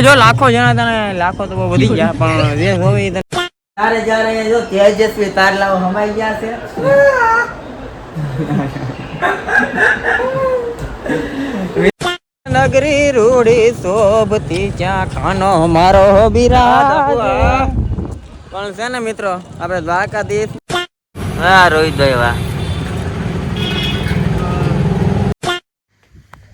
જો લાખો જણા તને લાખો તો બહુ વધી ગયા પણ જે હોય તારે જો નગરી રૂડી શોભતી ચા ખાનો મારો બિરાજ. પણ છે ને મિત્રો? આપણે દ્વારકાધીશ. હા રોહિતભાઈ વાહ.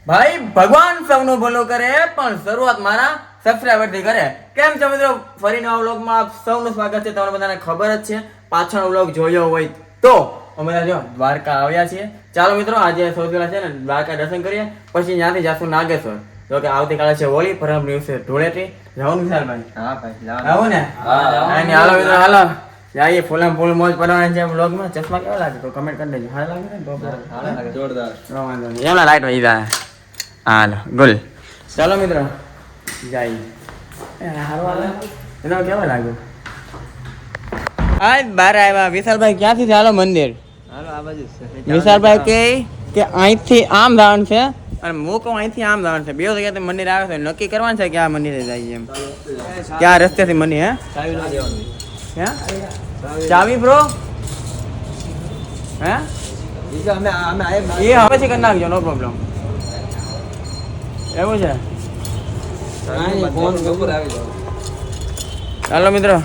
ભાઈ ભગવાન સૌનું ભલું કરે પણ શરૂઆત મારા સબસ્ક્રાઈબરથી કરે. કેમ છો મિત્રો? ફરી નવા વ્લોગમાં આપ સૌનું સ્વાગત છે. તમને બધાને ખબર જ છે પાછળ વ્લોગ જોયો હોય તો અમે જો દ્વારકા આવ્યા છીએ. ચાલો મિત્રો આજે સૌથી પહેલાં છે ને દ્વારકા દર્શન કરીએ. પછી ત્યાંથી જાશું નાગેશ્વર. જો કે આવતીકાલે છે હોળી પરમ દિવસે ધૂળેટી. જવાનું વિશાલભાઈ હા ભાઈ આવો ને? હા હાલો મિત્રો હાલો. જાઈએ ફૂલમ ફૂલ મોજ પડવાની છે વ્લોગમાં. ચશ્મા કેવા લાગે? તો કમેન્ટ કરી દેજો. હાલ લાગે ને? જોરદાર. એમના લાઈટ વહી જાય. હાલો ગુલ ચાલો મિત્રો જઈએ. હાલે એનો કેવો લાગ્યો? આજ બાર આવ્યા. વિશાલભાઈ ક્યાંથી છે? હાલો મંદિર. હાલો આ બાજુ વિશાલભાઈ કે કે અહીંથી આમ જવાનું છે? અને હું કહું અહીંથી આમ જવાનું છે. બે જગ્યાથી મંદિર આવે છે નક્કી કરવાનું છે કે આ મંદિરે જઈએ એમ. ક્યાં રસ્તેથી મંદિર હે? ચાવી ના હે? ચાવી. બ્રો હે? એ હવે કરી નાખજો નો પ્રોબ્લેમ એવું છે? ચાલો મિત્રો.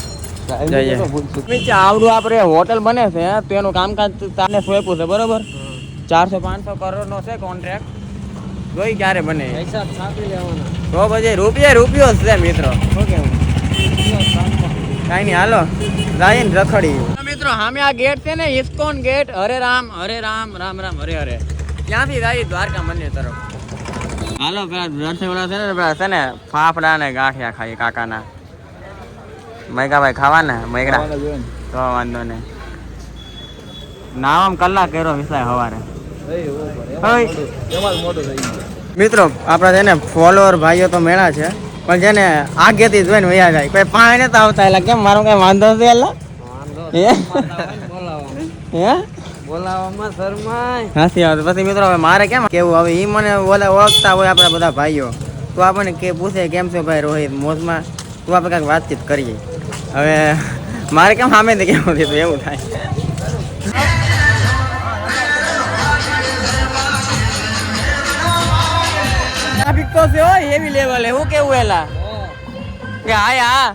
આવડું આપણે હોટલ બને છે તો એનું કામકાજ તાને સોંપ્યું છે બરોબર? ચારસો પાંચસો કરોડ નો છે કોન્ટ્રાક્ટ જોઈ ક્યારે બને પૈસા છાપી લેવાના તો પછી રૂપિયા રૂપિયો જ છે મિત્રો કઈ કાંઈ નહીં હાલો રાયન રખડી મિત્રો સામે આ ગેટ છે ને ઇસ્કોન ગેટ હરે રામ હરે રામ રામ રામ હરે હરે ત્યાંથી જાય દ્વારકા મંદિર તરફ હાલો પેલા દર્શન પેલા છે ને પેલા છે ને ફાફડા ને ગાંઠિયા ખાઈ કાકાના મૈકાભાઈ ખાવાના મૈકડા તો વાંધો નહીં નામ કલાક કર્યો વિસાય હવારે મિત્રો આપણા છે ને ફોલોઅર ભાઈઓ તો મેળા છે પણ છે ને આગેથી જોઈને વયા જાય. કોઈ પાણી નતા આવતા એટલે કેમ મારો કઈ વાંધો નથી એટલે? હે? બોલાવામાં શરમાય. હાસી આવે પછી મિત્રો હવે મારે કેમ કેવું? હવે એ મને ઓલા ઓળખતા હોય આપણા બધા ભાઈઓ. તો આપણને કે પૂછે કેમ છો ભાઈ રોહિત? મોજમાં? તો આપણે કાંઈક વાતચીત કરીએ. હવે મારે કેમ સામે કેવું થયું? એવું થાય. એવી લેવલે હું કેવું એલા? કે હાય હા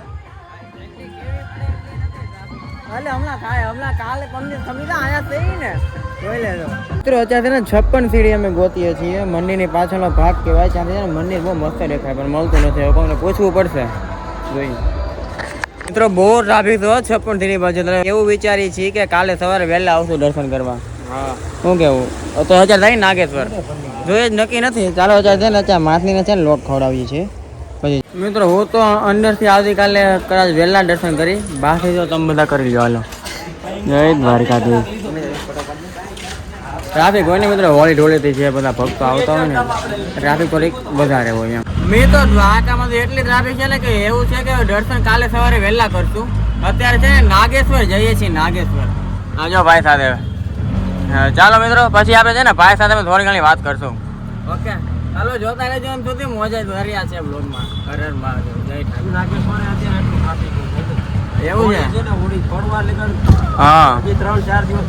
હાલે હમણાં કાય હમણાં કાલે પમદી સમીરા આયા છે ને. જોઈ લેજો. મિત્રો અત્યારે છે ને છપ્પન સીડી અમે ગોતીએ છીએ. મંદિરની પાછળનો ભાગ કહેવાય ત્યાંથી છે ને મંદિર બહુ મસ્ત દેખાય પણ મળતું નથી. હવે કોઈને પૂછવું પડશે. જોઈ મિત્રો બહુ ટ્રાફિક તો છપ્પન સીડી બાજુ. એવું વિચારીએ છીએ કે કાલે સવારે વહેલા આવશું દર્શન કરવા. હા. શું કેવું? તો અત્યારે થાય નાગેશ્વર? જોઈએ જ નક્કી નથી. ચાલો અત્યારે છે ને અત્યારે માથની છે ને લોટ ખવડાવીએ છીએ. પછી મિત્રો હું તો અંદરથી આવતીકાલે કદાચ વહેલા દર્શન કરી બહારથી તો તમે બધા કરી લો હાલો. જય દ્વારકાધીશ. ટ્રાફિક હોય ને મિત્રો હોળી ઢોળીથી છે બધા ભક્તો આવતા હોય ને ટ્રાફિક થોડીક વધારે હોય એમ. મેં તો દ્વારકામાં તો એટલી ટ્રાફિક છે ને કે એવું છે કે દર્શન કાલે સવારે વહેલા કરશું. અત્યારે છે ને નાગેશ્વર જઈએ છીએ નાગેશ્વર. આજો ભાઈ સાથે. ચાલો મિત્રો પછી આપણે છે ને ભાઈ સાથે અમે થોડી ઘણી વાત કરશું. ઓકે. ચાલો જોતા રહેજો એમ સુધી મોજા ધર્યા છે બ્લોગમાં હરર જય ઠાકર. એવું છે છે? ને હોળી પડવા લગન. હા. ત્રણ ચાર દિવસ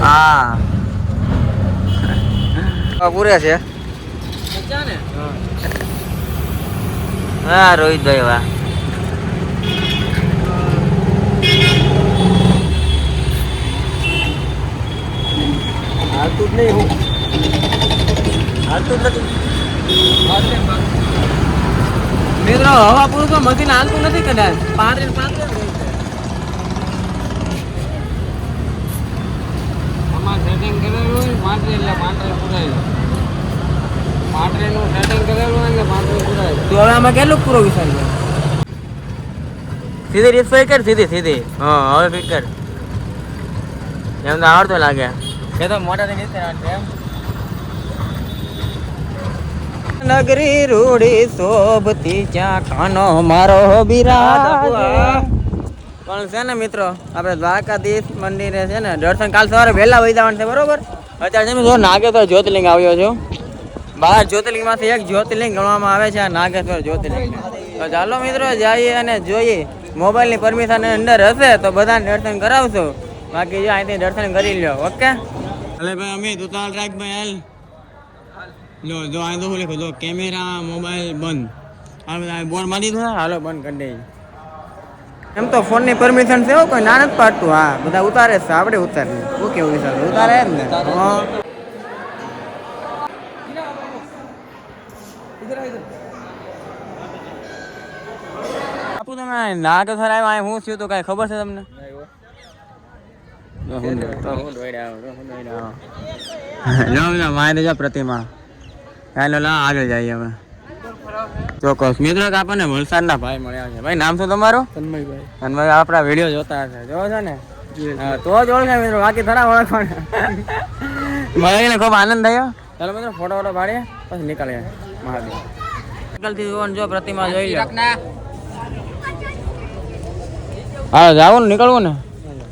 હા. પૂરે છે. હા રોહિતભાઈ વાહ. હાલતું જ નહીં હું. હાલતું જ નથી. મિત્રો હવા પૂરું તો મશીન હાલતું નથી કદાચ. પાંત્રીસ પાંત્રીસ સેટિંગ કરેલું હોય પાંત્રીસ એટલે પાંત્રીસ પુરાય. પાંત્રીસનું સેટિંગ કરેલું હોય એટલે પાંત્રીસ પુરાય. તો હવે આમાં કેટલું પૂરો વિચાર સીધી રીત કર સીધી સીધી. હા હવે ફિટ કર. એમ તો આવડતો લાગે. એ તો મોટા થી એમ. નગરી રૂડી શોભતી ત્યાં કાનો મારો બિરાજ. પણ છે ને મિત્રો આપણે દ્વારકાધીશ મંદિરે છે ને દર્શન કાલ સવારે વહેલા વહી જવાનું છે બરોબર? અત્યારે જો નાગેશ્વર જ્યોતિર્લિંગ આવ્યો છો બાર જ્યોતિર્લિંગમાંથી એક જ્યોતિર્લિંગ ગણવામાં આવે છે આ નાગેશ્વર જ્યોતિર્લિંગ. તો ચાલો મિત્રો જઈએ અને જોઈએ. મોબાઈલની પરમિશન અંદર હશે તો બધાને દર્શન કરાવશું. બાકી જો અહીંથી દર્શન કરી લ્યો ઓકે? અલે ભાઈ અમે તું તાલ રાખ ભાઈ હાલ. લો જો આ તો લખો જો કેમેરા મોબાઈલ બંધ. હાલ બધા બોર મારી દીધો? હાલો બંધ કરી દે એમ તો ફોનની પરમિશન છે કોઈ ના નથી પાડતું હા બધા ઉતારે છે આપણે ઉતારીએ ઓકે ઓકે સર? ઉતારે એમ ને? આપું તમે નાગ સર આવ્યા હું થયું તો કાંઈ ખબર છે તમને તો હું દોડ્યા આવો, તો હું દોડ્યા આવો. લો મિત્રો મારે જો પ્રતિમા. ચાલો લા આગળ જઈએ હવે. ચોક્કસ. મિત્રો કે આપણને વલસાડના ભાઈ મળ્યા છે. ભાઈ નામ શું તમારું? તન્મયભાઈ. આપણા વીડિયો જોતા હશે. જોવો છો ને? તો જ ઓળખાય મિત્રો. બાકી થોડા ઓળખવાના. મળીને ખૂબ આનંદ થયો. ચાલો મિત્રો ફોટો ફોટો પાડીએ પછી નીકળીએ. મહાદેવ. નીકળતી જોવાનું જો પ્રતિમા જોઈ લો. હા જાવું ને નીકળવું ને?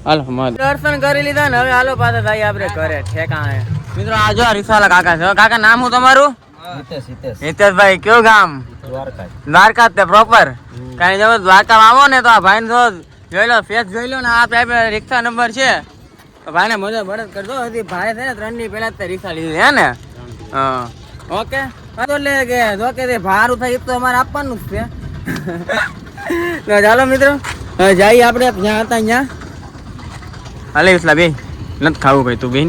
દર્શન કરી લીધા ને હવે હાલો પાછા ભાઈ આપણે ઘરે. ઠેકાણે. મિત્રો આ જો રિક્ષાવાળા કાકા છે. કાકા નામ તમારું? હિતેશ હિતેશ. હિતેશભાઈ કયું ગામ? દ્વારકા તે પ્રોપર કાંઈ તમે દ્વારકા આવો ને તો આ ભાઈને જો જોઈ લો ફેસ જોઈ લો ને આ રિક્ષા નંબર છે. તો ભાઈને મજા મદદ કરજો. હજી ભાઈ છે ને ત્રણની પહેલા જ તે રિક્ષા લીધી હે ને? હા. ઓકે. એટલે કે જો કે તે ભાડું થાય એ તો અમારે આપવાનું જ છે. ચાલો મિત્રો. જઈએ આપણે જ્યાં હતા ત્યાં. હાલે વિસલા બે નથી ખાવું ભાઈ તું બેન.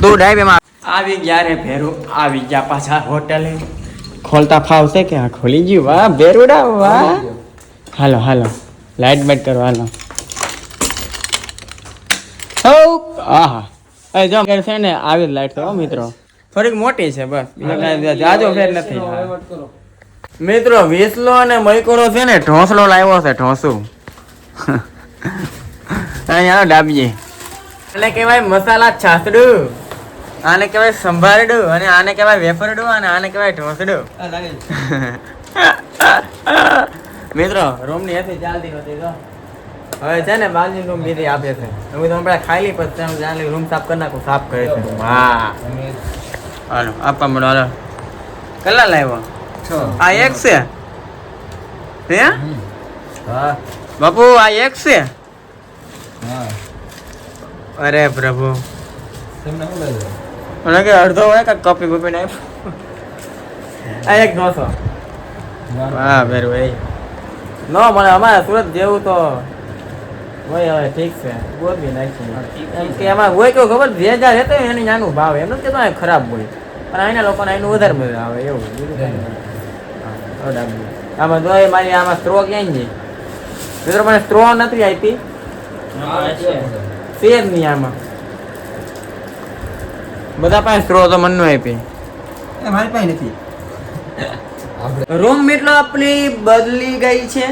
તું ડાઈવ એમાં આવી ગયા રે ભેરું આવી ગયા પાછા હોટલે. ખોલતા ફાવશે કે આ ખોલી ગયું? વાહ ભેરુડા વાહ. હાલો હાલો. લાઈટ બેટ કરો હાલો. હો આહા. એ જો છે ને આવી લાઈટ તો મિત્રો. થોડીક મોટી છે બસ. જાજો ફેર નથી. મિત્રો વિસલો અને મૈકોરો છે ને ઢોસલો લાવ્યો છે ઢોસું. અહીંયા ડાબીએ એટલે કહેવાય મસાલા છાસડું. આને કહેવાય સંભારડું અને આને કહેવાય વેફરડું અને આને કહેવાય ઢોસડું. મિત્રો રૂમની એસી ચાલતી હતી તો. હવે છે ને બાજુ રૂમ બીજી આપે છે. હું તમે પેલા ખાઈ લઈ પછી તમે જાણ રૂમ સાફ કરી નાખું સાફ કરે છે. હા હાલો આપવા મળો હાલો. કેટલા લાવ્યો? આ એક છે? હે? હા. બાપુ આ એક છે? અરે પ્રભુ. મને કે અડધો હોય કે કોપી કોપી નાખ આ એક નોસો હા બેરું એ નો મને અમારે સુરત જેવું તો હોય હવે ઠીક છે. ગોતવી નાખી કે એમાં હોય કેવું ખબર? જે જ્યાં રહેતો હોય એની નાનું ભાવ. એમ નથી કહેતો ખરાબ હોય. પણ અહીંના લોકોને એનું વધારે મજા આવે એવું. આમાં જો મારી આમાં સ્ટ્રો ક્યાંય નહીં. મિત્રો મને સ્ટ્રો નથી આપી. છે જ નહીં આમાં. બધા પાસે સ્ટ્રો તો મને આપી. મારી પાસે નથી. રૂમ મીટલો આપણી બદલી ગઈ છે.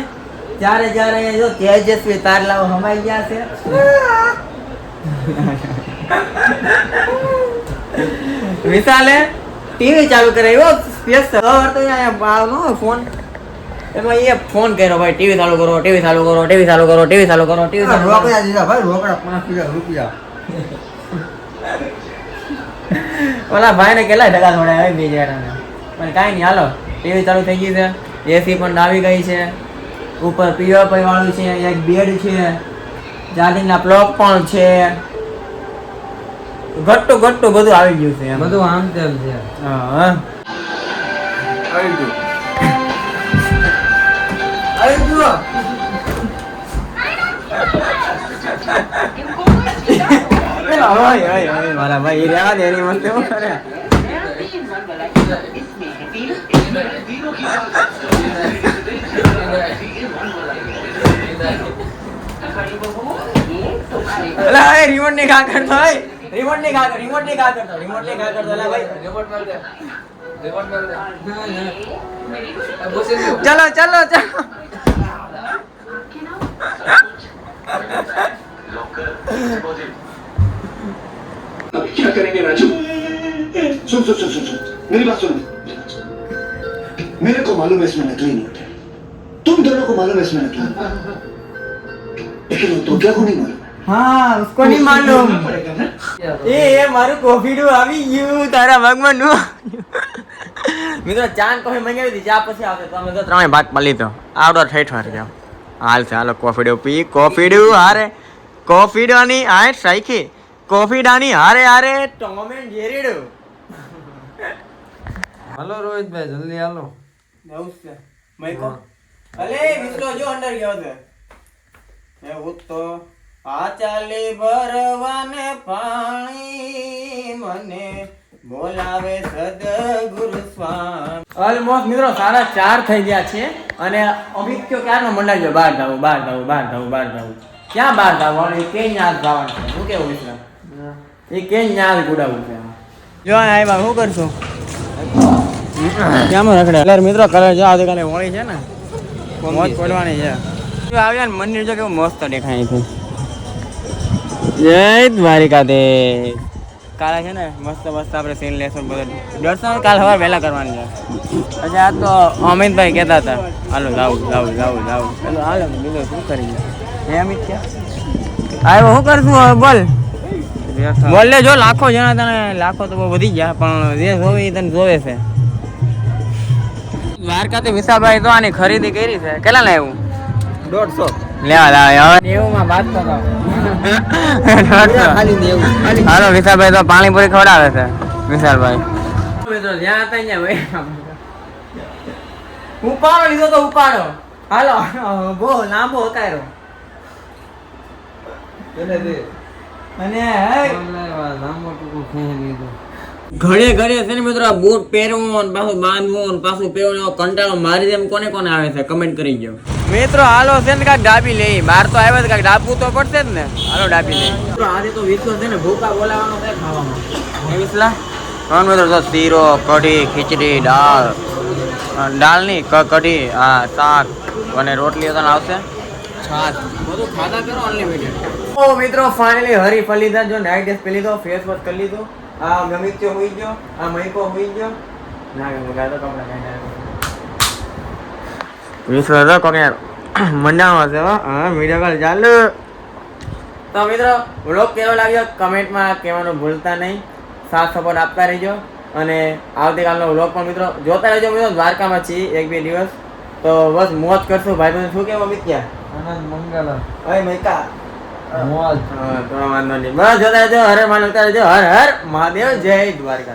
ત્યારે જ્યારે જો તેજસ્વી તારલાઓ હમાઈ ગયા છે. વિશાલે ટીવી ચાલુ કરાવ્યો. સ્પેસ સવાર તો અહીંયા ફોન. એમાં એ ફોન કર્યો ભાઈ ટીવી ચાલુ કરો ટીવી ચાલુ કરો ટીવી ચાલુ કરો ટીવી ચાલુ કરો ટીવી ચાલુ રોકડા દીધા ભાઈ રોકડા પાંચ હજાર રૂપિયા. ઓલા ભાઈને કેટલા ટકા થોડા બિચારાને પણ કાંઈ નહીં હાલો ટીવી ચાલુ થઈ ગઈ છે. એસી પણ આવી ગઈ છે. ઉપર પીઓપી વાળું છે એક બેડ છે. ચાર્જિંગના પ્લોક પણ છે. ઘટતું ઘટતું બધું આવી ગયું છે બધું આમ તેમ છે. હા. આવી ગયું. હોય હોય મારા ભાઈ રહેવા દે એની મસ્તી રિમોટ ને કા કરતો હોય રિમોટ ને કા રિમોટ ને કા કરતો રિમોટ ને કા કરતો ભાઈ ચલો ચલો ચલો क्या करेंगे राजू सुन सुन सुन सुन सुन मेरी बात सुन मेरे को मालूम है इसमें नकली नोट है तुम दोनों को मालूम है इसमें नकली नोट है। लेकिन वो तो क्या को नहीं मालूम હા ઉસકો નહીં માલુમ पड़ेगा ना એ એ મારું કોફીડું આવી ગયું તારા મગમાં નું મિત્રો ચાંદ કોફી મંગાવી હતી ચા પછી આવશે તો અમે તો ત્રણેય ભાગ માં લીધો આવડો ઠેઠ વાર ગયો હાલ ચાલો હાલો કોફીડું પી કોફીડું હારે. કોફીડાની આઠ સાઈખી કોફીડાની હારે હારે. ટોમ એન્ડ જેરીડું હાલો રોહિતભાઈ જલ્દી હાલો. જવું છે. મૈકો અલે મિત્રો જો અંદર ગયો છે. એ તો આ ચાલી ભરવાને પાણી મને બોલાવે સદગુરુ સ્વામી. ઓલમોસ્ટ મિત્રો સાડા ચાર થઈ ગયા છે અને અમિત કયો ક્યારનો મંડાઈ ગયો બહાર જાવું બહાર જાવું બહાર જાવું બહાર જાવું ક્યાં બહાર જાવું એ કે ન્યાસ જવાનું છે. શું કેવું વિશ્રામ? એ કે ન્યાસ ગુડાવું છે. જો આવ્યા શું કરશું? કેમ રખડે? એટલે મિત્રો કલર જો આવતીકાલે હોળી છે ને? મોજ પડવાની છે. જો આવ્યા ને મંદિર જો કેવું મસ્ત દેખાય છે. જય દ્વારિકાધીશ. કાલે છે ને મસ્ત મસ્ત આપણે સીન લેશું બધું. દર્શન કાલ સવારે વહેલા કરવાની છે. પછી આ તો અમિતભાઈ કહેતા હતા હાલો લાવું લાવું લાવું લાવું ચાલો હાલો. બીજો શું કરી હે અમિત ક્યાં? આવ્યો શું કરશું હવે? બોલ. બોલે જો લાખો જણા તને લાખો તો બહુ વધી ગયા પણ જે જોવે એ તને જોવે છે. દ્વારકાથી વિશાભાઈ તો આની ખરીદી કરી છે. કેટલા લાવ્યું? દોઢસો. લેવા લાવે હવે નેવુંમાં વાત કરો. હાલો. વિશાલભાઈ તો પાણીપુરી ખવડાવે છે. વિશાલભાઈ. મિત્રો જ્યાં હતા ત્યાં ઉપાડો લીધો તો ઉપાડો. હાલો બહુ લાંબો હકાયરો. અને લાંબો ટૂંકો ખેંચી લીધો. ઘરે ઘરે છે ને મિત્રો બૂટ પહેરવું ને પાછું બાંધવું ને પાછું પહેરવું કંટાળો મારી જેમ કોને કોને આવે છે? કમેન્ટ કરી ગયો મિત્રો હાલો છે ને કાંક ડાબી લઈ. બહાર તો આવ્યા કાંક ડાબવું તો પડશે જ ને. હાલો ડાબી લઈ. આજે તો વિશ્વ છે ને ભૂકા બોલાવાનો છે ખાવામાં. વિસલા? ત્રણ મિત્રો તો શીરો કઢી ખીચડી દાળ. દાળની ક- કઢી હા શાક અને રોટલી તો આવશે? છાશ. બધું ખાધા કરો અનલિમિટેડ ઓ મિત્રો ફાઇનલી હરી ફલીદા જો નાઇટ ડ્રેસ પહેરી લીધો ફેસ વોશ કરી લીધું. આ ગમિત ચો હોઈ ગયો આ મૈકો હોઈ ગયો ના ગમે ગાતો કપડા કાઢ્યા વિશ્વ તો કોને મંડામાં છે હો. વીડિયો કોલ ચાલુ તો મિત્રો વ્લોગ કેવો લાગ્યો કમેન્ટમાં કહેવાનું ભૂલતા નહીં સાથ સપોર્ટ આપતા રહેજો અને આવતીકાલનો વ્લોગ પણ મિત્રો જોતા રહેજો મિત્રો દ્વારકામાં છીએ એક બે દિવસ તો બસ મોજ કરશું ભાઈ બંધ શું કેવું અમિત ક્યાં આનંદ મંગલ હવે મૈકા મોજ. વાંધો નહીં. બસ જોતા હરે માનવતા માન હર હર મહાદેવ. જય દ્વારકા